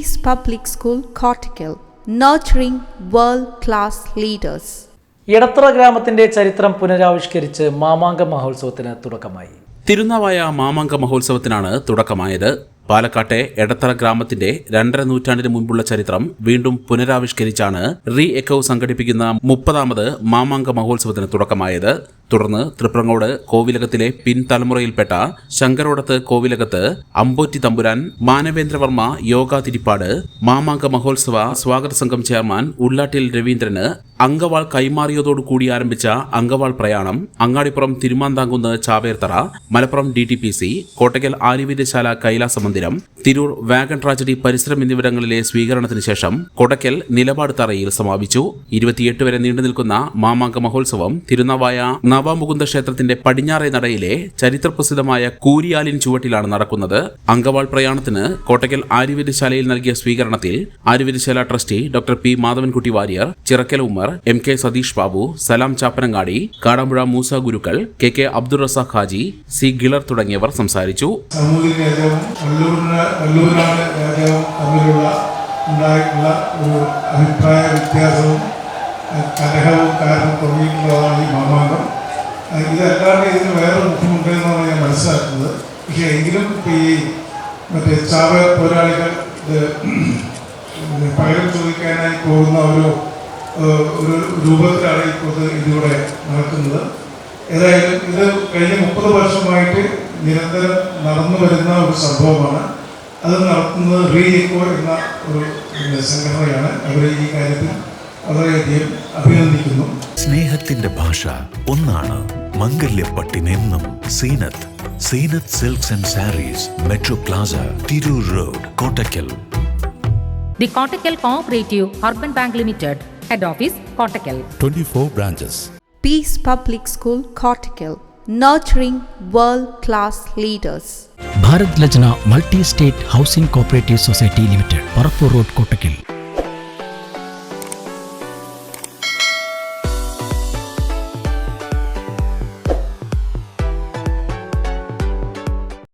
Peace Public School, Cortical, nurturing world class leaders. Edathara ഗ്രാമത്തിന്റെ ചരിത്രം പുനരാവിഷ്കരിച്ച് മാമാങ്ക മഹോത്സവത്തിന് തുടക്കമായി. തിരുനാവായ മാമാങ്ക മഹോത്സവത്തിനാണ് തുടക്കമായത്. പാലക്കാട്ടെ എടത്തറ ഗ്രാമത്തിന്റെ രണ്ടര നൂറ്റാണ്ടിന് മുൻപുള്ള ചരിത്രം വീണ്ടും പുനരാവിഷ്കരിച്ചാണ് റീ എക്കോ സംഘടിപ്പിക്കുന്ന മുപ്പതാമത് മാമാങ്ക മഹോത്സവത്തിന് തുടക്കമായത്. തുടർന്ന് തൃപ്രങ്ങോട് കോവിലകത്തിലെ പിൻതലമുറയിൽപ്പെട്ട ശങ്കരോടത്ത് കോവിലകത്ത് അമ്പോറ്റി തമ്പുരാൻ മാനവേന്ദ്രവർമ്മ യോഗ തിരിപ്പാട് മാമാങ്ക മഹോത്സവ സ്വാഗത സംഘം ചെയർമാൻ ഉള്ളാട്ടിൽ രവീന്ദ്രന് അങ്കവാൾ കൈമാറിയതോടു കൂടി ആരംഭിച്ച അങ്കവാൾ പ്രയാണം Angadipuram Thirumanthamkunnu Chaverthara Malappuram D T P C Kottakkal Aliveeryasala Kailasa Mandiram Tirur wagon tragedy പരിസരം എന്നിവിടങ്ങളിലെ സ്വീകരണത്തിന് ശേഷം കൊടക്കൽ നിലപാട് തറയിൽ സമാപിച്ചു. ഇരുപത്തിയെട്ട് വരെ നീണ്ടുനിൽക്കുന്ന മാമാങ്ക മഹോത്സവം തിരുനാവായ നവമുകുന്ദ ക്ഷേത്രത്തിന്റെ പടിഞ്ഞാറേ നടയിലെ ചരിത്രപ്രസിദ്ധമായ കൂരിയാലിൻ ചുവട്ടിലാണ് നടക്കുന്നത്. അങ്കവാൾ പ്രയാണത്തിന് കോട്ടയ്ക്കൽ ആര്യവൈദ്യശാലയിൽ നൽകിയ സ്വീകരണത്തിൽ Aryavaidyasala trustee doctor P Madhavankutty Warrier Chirakkal Ummer M K Satheesh Babu Salam Chappanangadi Kadampuzha Moosa Gurukkal K K Abdul Razak Haji C Gilar തുടങ്ങിയവർ സംസാരിച്ചു. ഉണ്ടായിട്ടുള്ള ഒരു അഭിപ്രായ വ്യത്യാസവും കലഹവും കാരണം തുടങ്ങിയിട്ടുള്ളതാണ് ഈ മാമാങ്കം. ഇതല്ലാണ്ട് ഇതിന് വേറെ ബുദ്ധിമുട്ട് എന്നാണ് ഞാൻ മനസ്സിലാക്കുന്നത്. പക്ഷേ എങ്കിലും ഈ മറ്റേ ചാവ പോരാളികൾ ഇത് ഇത് പകരം ചോദിക്കാനായി പോകുന്ന ഒരു ഒരു രൂപത്തിലാണ് ഇപ്പോൾ ഇത് ഇതിലൂടെ നടക്കുന്നത്. ഏതായാലും ഇത് കഴിഞ്ഞ മുപ്പത് വർഷമായിട്ട് നിരന്തരം നടന്നു വരുന്ന ഒരു സംഭവമാണ്. അത് നടത്തുന്നത് റീ എക്കോ എന്ന ഒരു സംഘടനയാണ്. അവരെ ഈ കാര്യത്തിൽ വളരെയധികം അഭിനന്ദിക്കുന്നു. സ്നേഹത്തിന്റെ ഭാഷ ഒന്നാണ്. മംഗല്യപ്പട്ടിനെന്നും Zeenath Zeenath silks and sarees metro plaza Tirur road Kottakkal The Kottakkal Cooperative Urban Bank Limited, Head Office, Kottakkal. 24 branches. Peace Public School, Cortical, nurturing world class leaders. Bharat Lajna multi state housing cooperative society limited Parappur road Kottakkal